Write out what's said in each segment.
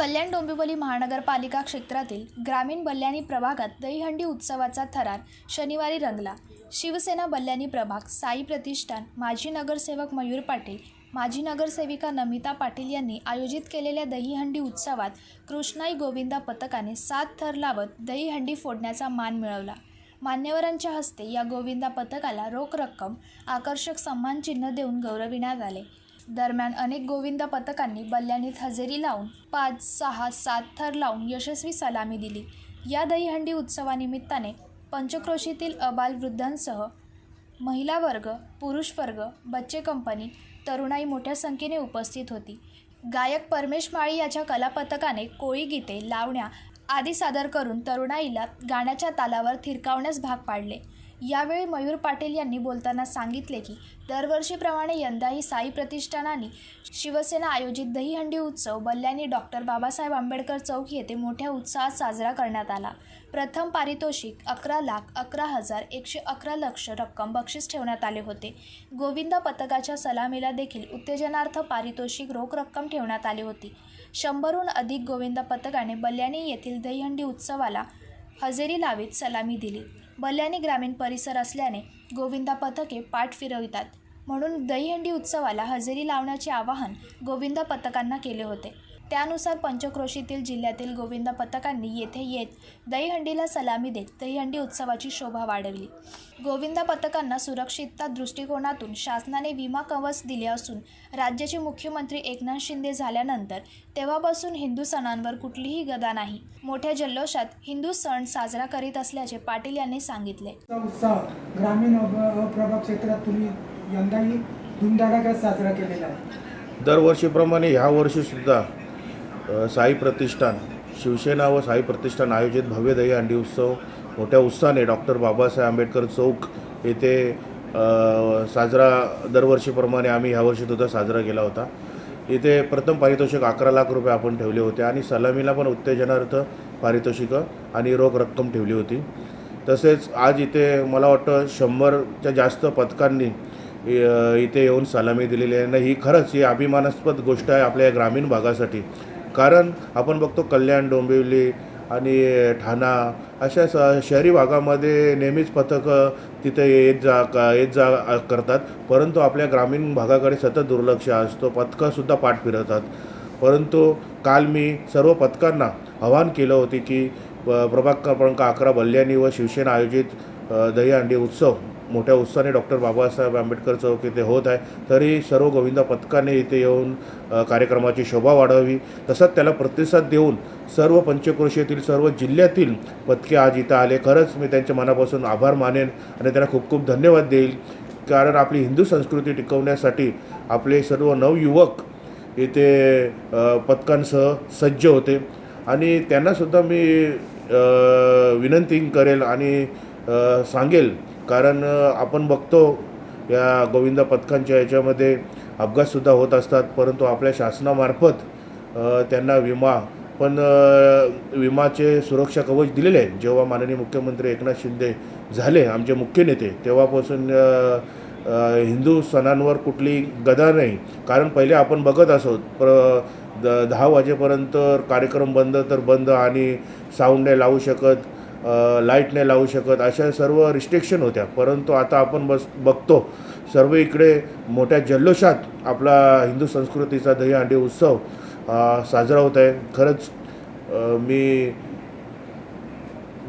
कल्याण डोंबिवली महानगरपालिका क्षेत्रातील ग्रामीण बल्याणी प्रभागात दहीहंडी उत्सवाचा थरार शनिवारी रंगला. शिवसेना बल्याणी प्रभाग साई प्रतिष्ठान माजी नगरसेवक मयूर पाटील माजी नगरसेविका नमिता पाटील यांनी आयोजित केलेल्या दहीहंडी उत्सवात कृष्णाई गोविंदा पथकाने सात थर लावत दहीहंडी फोडण्याचा मान मिळवला. मान्यवरांच्या हस्ते या गोविंदा पथकाला रोख रक्कम आकर्षक सन्मानचिन्ह देऊन गौरविण्यात आले. दरम्यान अनेक गोविंदा पथकांनी बल्ल्याणीत हजेरी लावून पाच सहा सात थर लावून यशस्वी सलामी दिली. या दहीहंडी उत्सवानिमित्ताने पंचक्रोशीतील अबाल वृद्धांसह महिला वर्ग पुरुष वर्ग बच्चे कंपनी तरुणाई मोठ्या संख्येने उपस्थित होती. गायक परमेश माळी याच्या कलापथकाने कोळी गीते लावण्या आदी सादर करून तरुणाईला गाण्याच्या तालावर थिरकावण्यास भाग पाडले. यावेळी मयूर पाटील यांनी बोलताना सांगितले की दरवर्षीप्रमाणे यंदाही साई प्रतिष्ठानाने शिवसेना आयोजित दहीहंडी उत्सव बल्ल्यानी डॉक्टर बाबासाहेब आंबेडकर चौक येथे मोठ्या उत्साहात साजरा करण्यात आला. प्रथम पारितोषिक अकरा लाख अकरा हजार एकशे अकरा लक्ष रक्कम बक्षीस ठेवण्यात आले होते. गोविंदा पथकाच्या सलामीला देखील उत्तेजनार्थ पारितोषिक रोख रक्कम ठेवण्यात आली होती. शंभरहून अधिक गोविंदा पथकाने बल्ल्याणी येथील दहीहंडी उत्सवाला हजेरी लावीत सलामी दिली. बल्याणी ग्रामीण परिसर असल्याने गोविंदा पथके पाठ फिरवितात. म्हणून दहीहंडी उत्सवाला हजेरी लावण्याचे आवाहन गोविंदा पथकांना केले होते. त्यानुसार पंचक्रोशीतील जिल्ह्यातील गोविंदा पथकांनी येथे येत दहीहंडीला सलामी देत दहीहंडी उत्सवाची शोभा वाढवली. गोविंदा पथकांना सुरक्षितता दृष्टिकोनातून शासनाने विमा कवच दिले असून राज्याचे मुख्यमंत्री एकनाथ शिंदे झाल्यानंतर तेव्हापासून हिंदू सणांवर कुठलीही गदा नाही. मोठ्या जल्लोषात हिंदू सण साजरा करीत असल्याचे पाटील यांनी सांगितले. ग्रामीण अभ- प्रभाग क्षेत्रात तुम्ही यंदाही धुमधडाक्यात साजरा केलेला आहे. दरवर्षीप्रमाणे ह्या वर्षीसुद्धा साई प्रतिष्ठान शिवसेना व साई प्रतिष्ठान आयोजित भव्य दहीहंडी उत्सव मोठ्या उत्साहाने डॉक्टर बाबासाहेब आंबेडकर चौक येथे साजरा दरवर्षीप्रमाणे आम्ही ह्या वर्षीसुद्धा साजरा केला होता. इथे प्रथम पारितोषिक अकरा लाख रुपये आपण ठेवले होते आणि सलामीला पण उत्तेजनार्थ पारितोषिकं आणि रोख रक्कम ठेवली होती. तसेच आज इथे मला वाटतं शंभरच्या जास्त पथकांनी इथे येऊन सलामी दिलेली आहे. आणि ही खरंच ही अभिमानास्पद गोष्ट आहे आपल्या या ग्रामीण भागासाठी. कारण आपण बघतो कल्याण डोंबिवली आणि ठाणा अशा स शहरी भागामध्ये नेहमीच पथकं तिथे येत जा का येत जा करतात. परंतु आपल्या ग्रामीण भागाकडे सतत दुर्लक्ष असतो. पथकंसुद्धा पाठ फिरवतात परंतु काल मी सर्व पथकांना आवाहन केलं होते की प्रभाग क्रमांक अकरा बल्ल्याणी व शिवसेना आयोजित दहीहंडी उत्सव. मोठ्या उत्साहाने डॉक्टर बाबासाहेब आंबेडकर चौक इथे होत आहे. तरी सर्व गोविंदा पथकाने इथे येऊन कार्यक्रमाची शोभा वाढावी. तसंच त्याला प्रतिसाद देऊन सर्व पंचक्रोशीतील सर्व जिल्ह्यातील पथके आज इथं आले. खरंच मी त्यांच्या मनापासून आभार मानेन आणि त्यांना खूप खूप धन्यवाद देईल. कारण आपली हिंदू संस्कृती टिकवण्यासाठी आपले सर्व नवयुवक इथे पथकांसह सज्ज होते. आणि त्यांनासुद्धा मी विनंती करेल आणि सांगेल. कारण आपण बघतो या गोविंदा पथकांच्या याच्यामध्ये अपघातसुद्धा होत असतात. परंतु आपल्या शासनामार्फत त्यांना विमा पण विमाचे सुरक्षा कवच दिलेले आहे जेव्हा माननीय मुख्यमंत्री एकनाथ शिंदे झाले आमचे मुख्य नेते तेव्हापासून हिंदू सणांवर कुठली गदा नाही. कारण पहिले आपण बघत असो प्र द दहा वाजेपर्यंत कार्यक्रम बंद तर बंद आणि साऊंड नाही लावू शकत लाइट नाही लावू शकत अशा सर्व रिस्ट्रिक्शन होत्या. परंतु आता आपण बस बघतो सर्व इकडे मोठ्या जल्लोषात आपला हिंदू संस्कृतीचा दहीहंडी उत्सव साजरा होत आहे. खरंच मी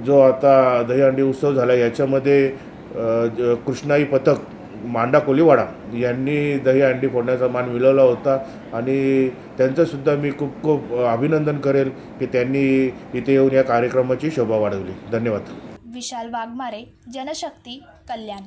जो आता दहीहंडी उत्सव झाला याच्यामध्ये कृष्णाई पथक मांडा कोलीवाडा यांनी दही अंडी फोडण्याचा मान मिळवला होता आणि त्यांचंसुद्धा मी खूप खूप अभिनंदन करेल की त्यांनी इथे येऊन या कार्यक्रमाची शोभा वाढवली. धन्यवाद. विशाल वाघमारे जनशक्ती कल्याण.